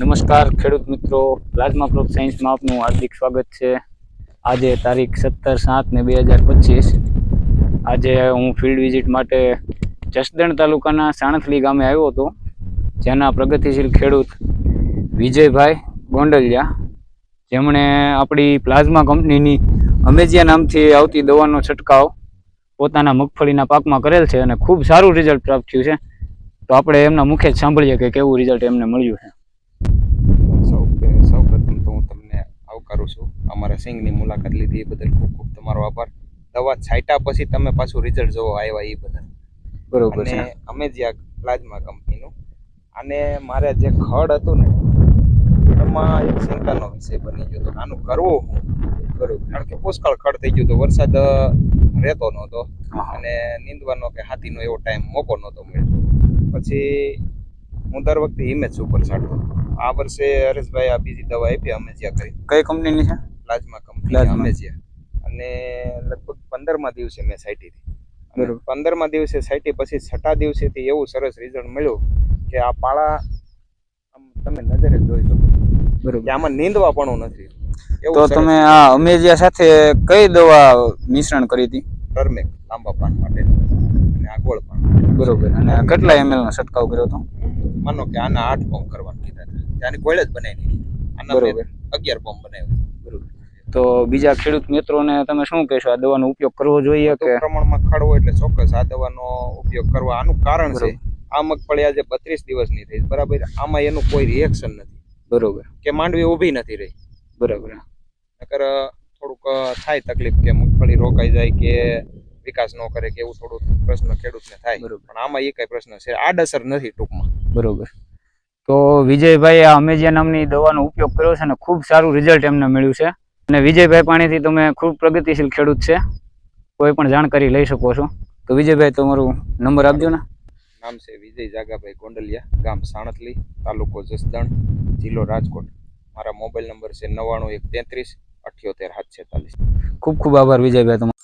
નમસ્કાર, ખેડૂત મિત્રો. પ્લાઝમા ક્રોપ સાયન્સમાં આપનું હાર્દિક સ્વાગત છે. આજે તારીખ સત્તર સાત ને બે હજાર પચીસ. આજે હું ફિલ્ડ વિઝિટ માટે જસદણ તાલુકાના સાણથલી ગામે આવ્યો હતો, જેના પ્રગતિશીલ ખેડૂત વિજયભાઈ ગોંડલિયા. જેમણે આપણી પ્લાઝમા કંપનીની અમેજિયા નામથી આવતી દવાનો છંટકાવ પોતાના મગફળીના પાકમાં કરેલ છે અને ખૂબ સારું રિઝલ્ટ પ્રાપ્ત થયું છે. તો આપણે એમના મુખે જ સાંભળીએ કે કેવું રિઝલ્ટ એમને મળ્યું છે. અમારા સિંગની મુલાકાત લીધી એ બદલ ખૂબ ખૂબ તમારો આભાર. દવા છાંટ્યા પછી તમે પાછું રિઝલ્ટ જોવો આવ્યા એ બદલ. બરોબર છે. અમે જે આ પ્લાઝમા કંપનીનું અને મારે જે ખડ હતું ને એમાં એક ચિંતાનો વિષય બની ગયો હતો આનું કરવું હું? બરોબર. કારણ કે પુષ્કળ ખડ થઈ ગયો હતો. વરસાદ રહેતો નહોતો. અને નીંદવાનો કે હાથીનો એવો ટાઈમ મોકો નહોતો મળ્યો. પછી હું દર વખતે હિમેજ ઉપર છાંટતો આ વર્ષે હરેશભાઈ આ બીજી દવા આપી અમે જ્યાં કરી. કઈ કંપનીની છે? પ્લાઝમા કંપની અમેઝિયા અને લગભગ પંદરમા દિવસે મેં હતી. પંદરમા દિવસે સાઈટી પછી છઠ્ઠા દિવસેથી એવું સરસ રિઝલ્ટ મળ્યું કે આ પાળા આમ તમે નજરે જોઈ શકો. બરોબર. આમાં નીંદવા પણ નથી તો તમે આ અમેજિયા સાથે કઈ દવા મિશ્રણ કરી હતી? ટર્મેક લાંબા પાન માટે અને આ ગોળ પાન બરોબર. અને કેટલા એમએલ નો છંટકાવ કર્યો હતો? માનો કે આના આઠ બોમ્બ કરવાનું કીધા હતા. ત્યાંની ગોળ જ બનાવી નહીં આના બરોબર. અગિયાર બોમ્બ બનાવ્યા. તો બીજા ખેડૂત મિત્રોને તમે શું કહેશો? આ દવાનો ઉપયોગ કરવો જોઈએ કે? પ્રમાણમાં ખડ એટલે ચોક્કસ આ દવાનો ઉપયોગ કરવા. આનું કારણ છે આ મગફળી આજે બત્રીસ દિવસની થઈ બરાબર? આમાં એનું કોઈ રિએક્શન નથી. બરોબર. કે માંડવી ઊભી નથી રહી. બરાબર. નકર થોડુંક થાય તકલીફ કે મગફળી રોકાઈ જાય કે વિકાસ ન કરે કે એવું થોડું પ્રશ્ન ખેડૂતને થાય. બરોબર. પણ આમાં એ કઈ પ્રશ્ન છે. આડઅસર નથી ટૂંકમાં. બરોબર. તો વિજયભાઈ આ અમેજિયા નામની દવાનો ઉપયોગ કર્યો છે અને ખૂબ સારું રિઝલ્ટ એમને મળ્યું છે. અને વિજયભાઈ પાણીથી તમે ખૂબ પ્રગતિશીલ ખેડૂત છે. કોઈ પણ જાણકારી લઈ શકો છો. તો વિજયભાઈ તમારું નંબર આપજો ને. નામ છે વિજય જાગાભાઈ ગોંડલિયા ગામ સાણતલી તાલુકો જસદણ જિલ્લો રાજકોટ. મારા મોબાઈલ નંબર છે નવ્વાણું એક તેત્રીસ અઠ્યોતેર સાત છેતાલીસ ખૂબ ખૂબ આભાર વિજયભાઈ તમારો.